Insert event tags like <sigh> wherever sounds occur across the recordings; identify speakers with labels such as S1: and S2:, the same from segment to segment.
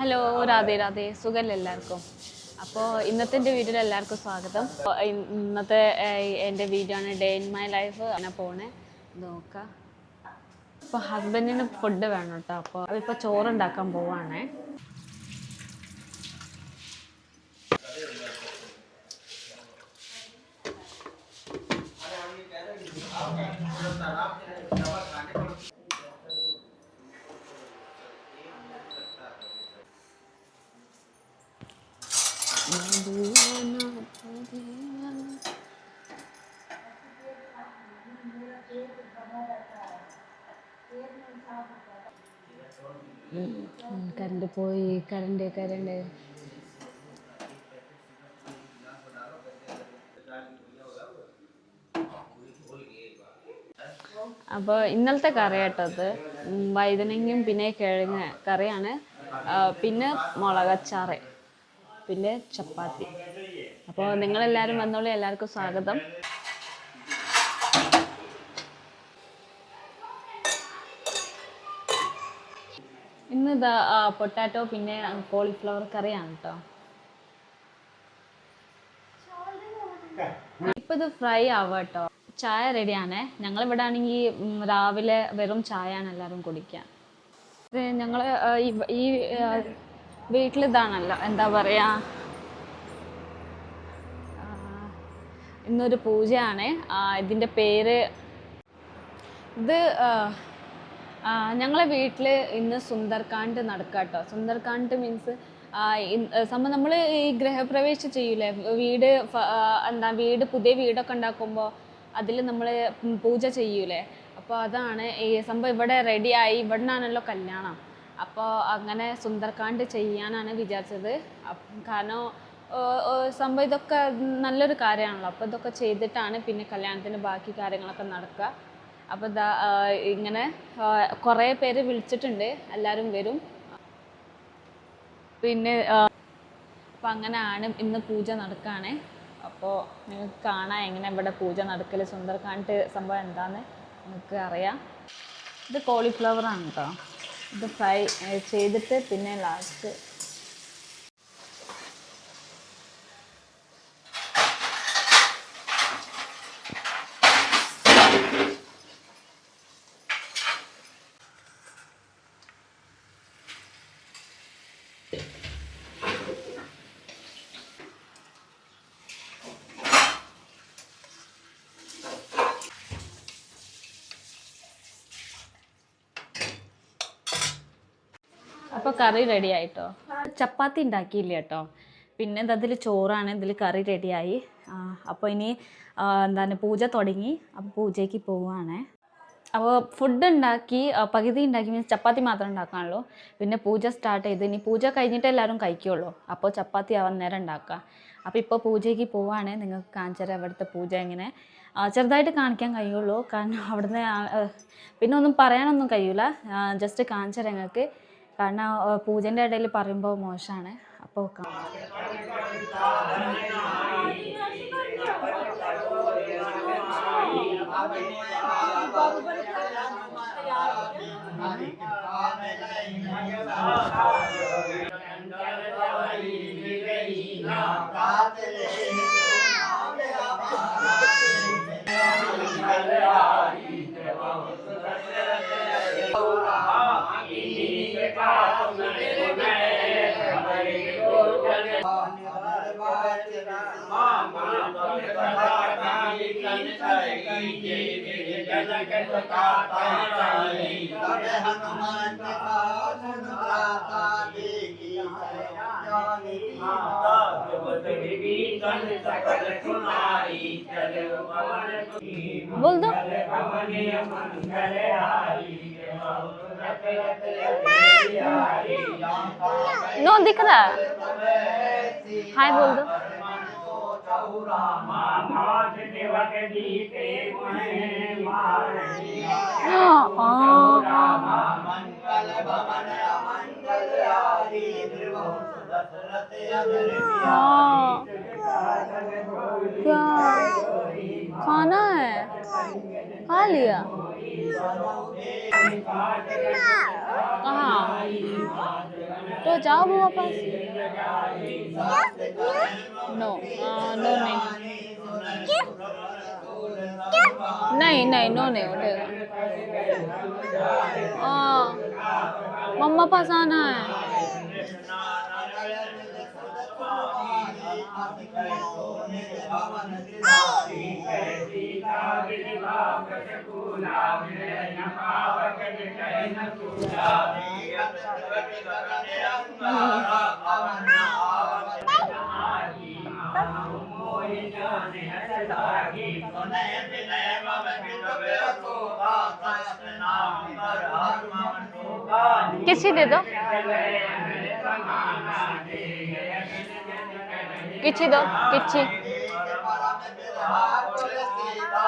S1: Hello Radhe Radhe. സുഖമല്ല എല്ലാവർക്കും? അപ്പോൾ ഇന്നത്തെ എന്റെ വീഡിയോയിൽ എല്ലാവർക്കും സ്വാഗതം. ഇന്നത്തെ എന്റെ വീഡിയോ ആണ് ഡേ ഇൻ മൈ ലൈഫ്. അങ്ങനെ പോണേ. നോക്കാം. ഇപ്പോൾ ഹസ്ബൻഡിന് ഫുഡ് വേണം കേട്ടോ. അപ്പോൾ അതിപ്പോൾ ചോറുണ്ടാക്കാൻ പോവാണേ. കറണ്ട് പോയി കറണ്ട് കറണ്ട്. അപ്പോൾ ഇന്നലത്തെ കറി കേട്ടത് വൈതനങ്ങയും പിന്നെ കിഴങ്ങ് കറിയാണ്. പിന്നെ മുളകച്ചാറ്. പിന്നെ ചപ്പാത്തി. അപ്പോൾ നിങ്ങളെല്ലാവരും വന്നോളൂ എല്ലാവർക്കും സ്വാഗതം. ഇന്ന് ഇതാ പൊട്ടാറ്റോ പിന്നെ കോളിഫ്ലവർ കറിയാണ് കേട്ടോ ഇപ്പൊ ഇത് ഫ്രൈ ആവുക കേട്ടോ ചായ റെഡിയാണേ. ഞങ്ങൾ ഇവിടെ ആണെങ്കിൽ രാവിലെ വെറും ചായയാണ് എല്ലാവരും കുടിക്കുക ഞങ്ങൾ ഈ വീട്ടിൽ ഇതാണല്ലോ എന്താ പറയാ? ഇന്നൊരു പൂജയാണ്. ഇതിന്റെ പേര് ഇത് ഞങ്ങളെ വീട്ടിൽ ഇന്ന് സുന്ദർകാണ്ട് നടക്കുക കേട്ടോ സുന്ദർകാണ്ട് മീൻസ് സംഭവം നമ്മൾ ഈ ഗൃഹപ്രവേശം ചെയ്യൂലേ? വീട് എന്താ വീട് പുതിയ വീടൊക്കെ ഉണ്ടാക്കുമ്പോൾ അതിൽ നമ്മൾ പൂജ ചെയ്യൂലേ? അപ്പോൾ അതാണ് ഈ സംഭവം ഇവിടെ റെഡിയായി ഇവിടെ നിന്നാണല്ലോ കല്യാണം. അപ്പോൾ അങ്ങനെ സുന്ദർകാണ്ട് ചെയ്യാനാണ് വിചാരിച്ചത്. കാരണം സംഭവം ഇതൊക്കെ നല്ലൊരു കാര്യമാണല്ലോ. അപ്പോൾ ഇതൊക്കെ ചെയ്തിട്ടാണ് പിന്നെ കല്യാണത്തിന് ബാക്കി കാര്യങ്ങളൊക്കെ നടക്കുക. അപ്പോൾ ഇതാ ഇങ്ങനെ കുറേ പേര് വിളിച്ചിട്ടുണ്ട്. എല്ലാവരും വരും. പിന്നെ അപ്പം അങ്ങനെയാണ് ഇന്ന് പൂജ നടക്കുകയാണ് അപ്പോൾ നിങ്ങൾക്ക് കാണാം എങ്ങനെ ഇവിടെ പൂജ നടക്കൽ സുന്ദർകാണ്ട് സംഭവം എന്താണെന്ന് നിങ്ങൾക്ക് അറിയാം. ഇത് കോളിഫ്ലവർ ആണ് കേട്ടോ ഇത് ഫ്രൈ ചെയ്തിട്ട് പിന്നെ ലാസ്റ്റ് അപ്പോൾ കറി റെഡി ആയിട്ടോ? ചപ്പാത്തി ഉണ്ടാക്കിയില്ല കേട്ടോ. പിന്നെ അതിൽ ചോറാണ് ഇതിൽ കറി റെഡിയായി അപ്പോൾ ഇനി എന്താണ് പൂജ തുടങ്ങി. അപ്പോൾ പൂജയ്ക്ക് പോവുകയാണേ അപ്പോൾ ഫുഡ് ഉണ്ടാക്കി പകുതി ഉണ്ടാക്കി മീൻസ് ചപ്പാത്തി മാത്രം ഉണ്ടാക്കാനുള്ളൂ പിന്നെ പൂജ സ്റ്റാർട്ട് ചെയ്ത് ഇനി പൂജ കഴിഞ്ഞിട്ട് എല്ലാവരും കഴിക്കുള്ളൂ. അപ്പോൾ ചപ്പാത്തി ആവാൻ നേരം ഉണ്ടാക്കുക. അപ്പോൾ ഇപ്പോൾ പൂജയ്ക്ക് പോവുകയാണ് നിങ്ങൾക്ക് കാഞ്ചര അവിടുത്തെ പൂജ എങ്ങനെ. ചെറുതായിട്ട് കാണിക്കാൻ കഴിയുള്ളൂ. കാരണം അവിടുന്ന് പിന്നെ ഒന്നും പറയാനൊന്നും കഴിയൂല. ജസ്റ്റ് കാണിച്ചാൽ നിങ്ങൾക്ക്. കാരണം പൂജന്റെ ഇടയിൽ പറയുമ്പോൾ മോശമാണ് അപ്പോൾ
S2: കാത്തില്ല
S1: बोल दो। नो दिख रहा हाय बोल दो बहुरा खाना है? खा लिया
S3: कहाँ तो जाओ बुआ पास नो नो नहीं नहीं नहीं नो नहीं उठेगा हाँ मम्मा पास आना है किसी दे दो। किसी दो किसी।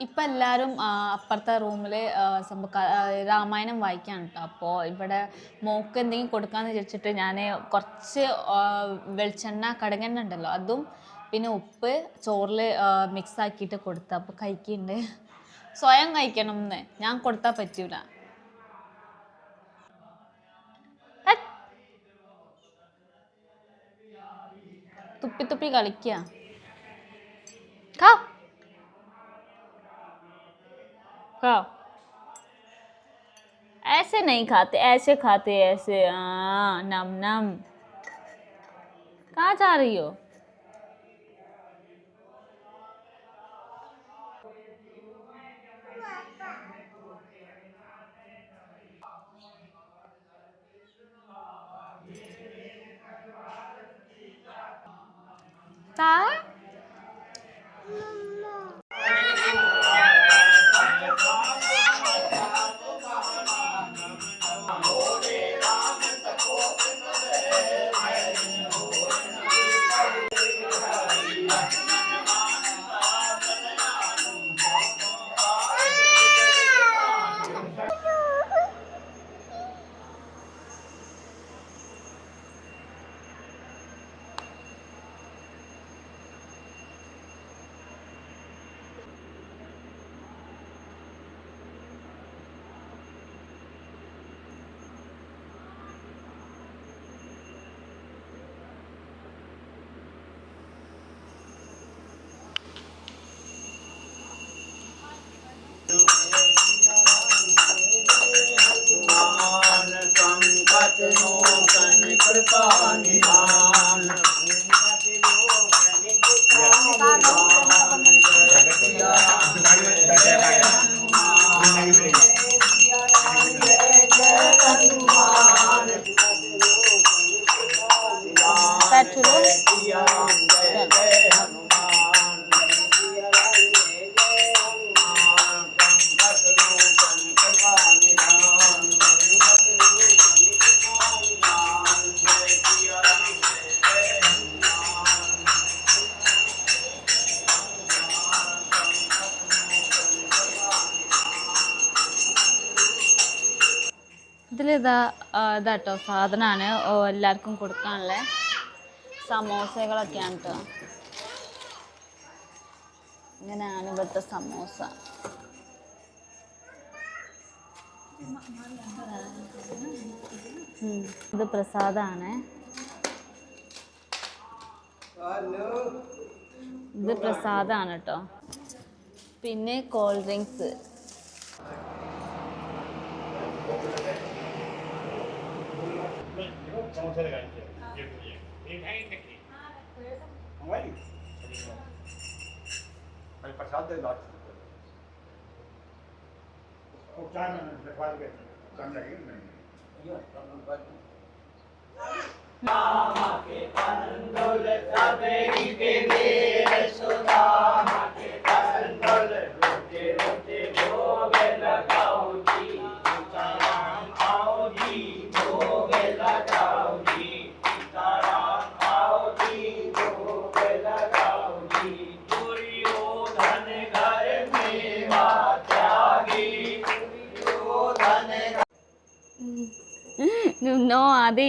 S3: ഇപ്പം എല്ലാവരും ആ, അപ്പുറത്തെ ആ, രാമായണം വായിക്കാൻ കേട്ടോ അപ്പോൾ ഇവിടെ മോക്ക് എന്തെങ്കിലും കൊടുക്കാമെന്ന് വിചാരിച്ചിട്ട് ഞാൻ കുറച്ച് വെളിച്ചെണ്ണ കടകെണ്ണ ഉണ്ടല്ലോ അതും പിന്നെ ഉപ്പ് ചോറിൽ മിക്സ് ആക്കിയിട്ട് കൊടുത്ത അപ്പോൾ കഴിക്കുന്നുണ്ട് സ്വയം കഴിക്കണം എന്ന് ഞാൻ കൊടുത്താൽ പറ്റൂല. തുപ്പി തുപ്പി കളിക്കുക ഖാ खाओ ऐसे नहीं खाते ऐसे खाते ऐसे हाँ नम नम कहाँ जा रही हो 啥萨瓦 ആ, ഇതാട്ടോ സാധനമാണ് എല്ലാവർക്കും കൊടുക്കാനുള്ള. സമോസകളൊക്കെയാണ് കേട്ടോ ഇങ്ങനെയാണ് ഇവിടുത്തെ സമോസ. ഇത് പ്രസാദമാണ് ഇത് പ്രസാദാണ് കേട്ടോ പിന്നെ കോൾഡ് ഡ്രിങ്ക്സ്
S4: कौन सा लगानी है ये ये है ही नहीं
S5: मोबाइल अरे प्रसाद दे लाख
S4: वो चार मिनट लिखवा के कम लगेगा नहीं?
S5: ये
S1: कम नंबर के आनंद दौलत तेरी के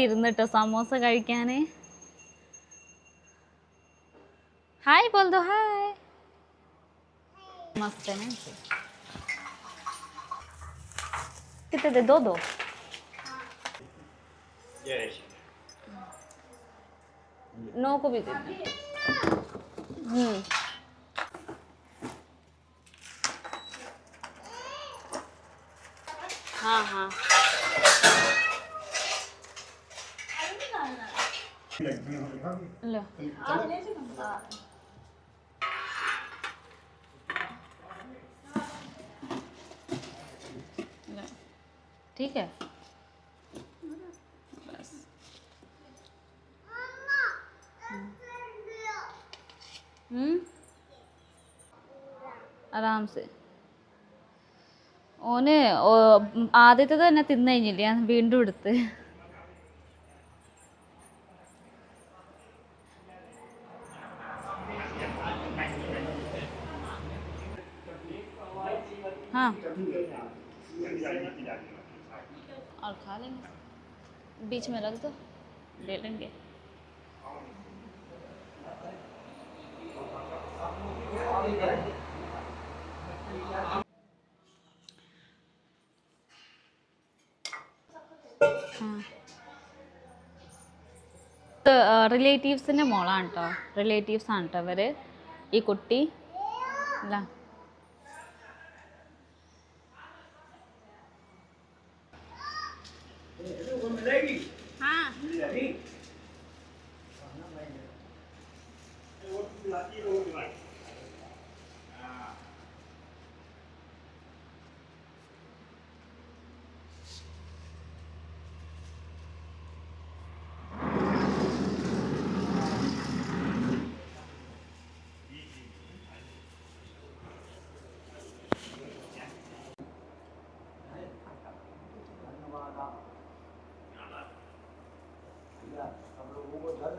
S1: ഇരുന്നിട്ടോ സമോസ കഴിക്കാന് ഹായ് ബോൾദോ ഹായ് मस्त है ना इसे कितने दे दो दो
S4: Yes.
S1: नो को भी दे दो हम्म हाँ हाँ ठीक है बस हम्म ആറാം സെ ഓന് ഓ- ആദ്യത്തെ തന്നെ തിന്നു കഴിഞ്ഞില്ല ഞാൻ വീണ്ടും എടുത്ത് हाँ और खा लेंगे बीच में रख दो ले लेंगे റിലേറ്റീവ്സിൻ്റെ മോളാണ് കേട്ടോ റിലേറ്റീവ്സ് ആണ് കേട്ടോ ഇവർ ഈ കുട്ടി അല്ല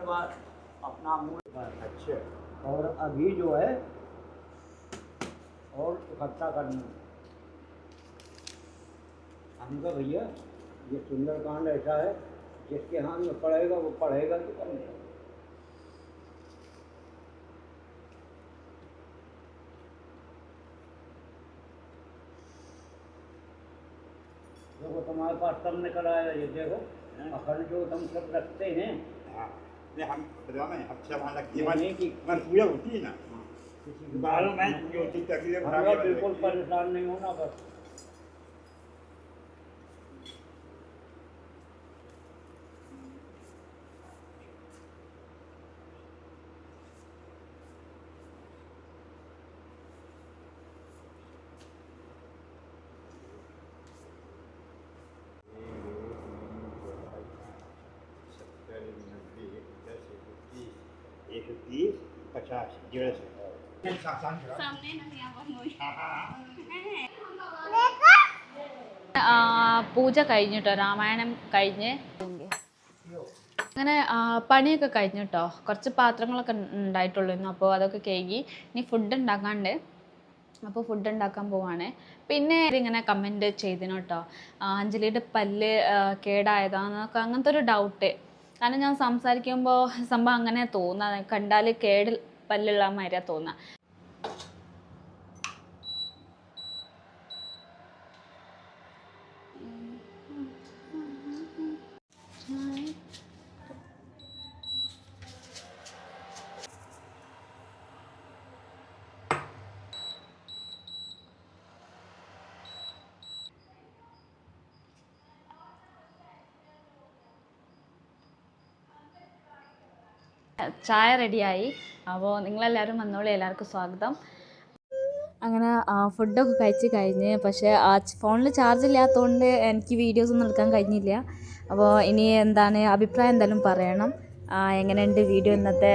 S5: धन्यवाद अपना मूल अच्छे और अभी जो है और इकट्ठा करना हम कहा भैया ये सुंदरकांड ऐसा है जिसके हाथ में पड़ेगा वो पढ़ेगा तो करेगा देखो तुम्हारे पास तब निकल आया ये देखो अखंड जो तुम सब रखते हैं
S4: हाँ। हम पूजा होती है ना बालों में
S5: बिल्कुल परेशान नहीं होना बस <laughs>
S1: പൂജ കഴിഞ്ഞിട്ടോ രാമായണം കഴിഞ്ഞ്? അങ്ങനെ പണിയൊക്കെ കഴിഞ്ഞിട്ടോ? കുറച്ച് പാത്രങ്ങളൊക്കെ ഉണ്ടായിട്ടുള്ളൂ ഇന്ന് അപ്പോൾ അതൊക്കെ കഴുകി ഇനി ഫുഡ് ഉണ്ടാക്കാണ്ട്. അപ്പോൾ ഫുഡ് ഉണ്ടാക്കാൻ പോവാണ്. പിന്നെ ഇങ്ങനെ കമന്റ് ചെയ്തിനു കേട്ടോ. അഞ്ജലിയുടെ പല്ല് കേടായതാന്നൊക്കെ അങ്ങനത്തെ ഒരു ഡൗട്ട് കാരണം ഞാൻ സംസാരിക്കുമ്പോൾ സംഭവം അങ്ങനെ തോന്നുക കണ്ടാൽ കേട് പല്ലുള്ള മാതിരിയാണ് തോന്നുക ചായ റെഡിയായി. അപ്പോൾ നിങ്ങളെല്ലാവരും വന്നോളൂ എല്ലാവർക്കും സ്വാഗതം. അങ്ങനെ ഫുഡൊക്കെ കഴിച്ച് കഴിഞ്ഞ് പക്ഷേ ആ ഫോണിൽ ചാർജ് ഇല്ലാത്തതുകൊണ്ട് എനിക്ക് വീഡിയോസ് ഒന്നും എടുക്കാൻ കഴിഞ്ഞില്ല. അപ്പോൾ ഇനി എന്താണ് അഭിപ്രായം എന്തായാലും പറയണം. എങ്ങനെയുണ്ട് വീഡിയോ ഇന്നത്തെ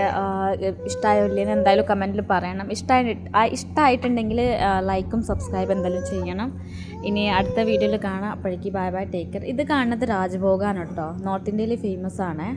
S1: ഇഷ്ടമായോ ഇല്ലെന്ന് എന്തായാലും കമന്റിൽ പറയണം. ഇഷ്ടമായി ഇഷ്ടമായിട്ടുണ്ടെങ്കിൽ ലൈക്കും സബ്സ്ക്രൈബ് എന്തായാലും ചെയ്യണം. ഇനി അടുത്ത വീഡിയോയിൽ കാണാം. അപ്പോഴേക്ക് ബൈ ബൈ ടേക്കർ ഇത് കാണുന്നത് രാജഭോഗാണ് കേട്ടോ. നോർത്ത് ഇന്ത്യയിൽ ഫേമസ് ആണ്.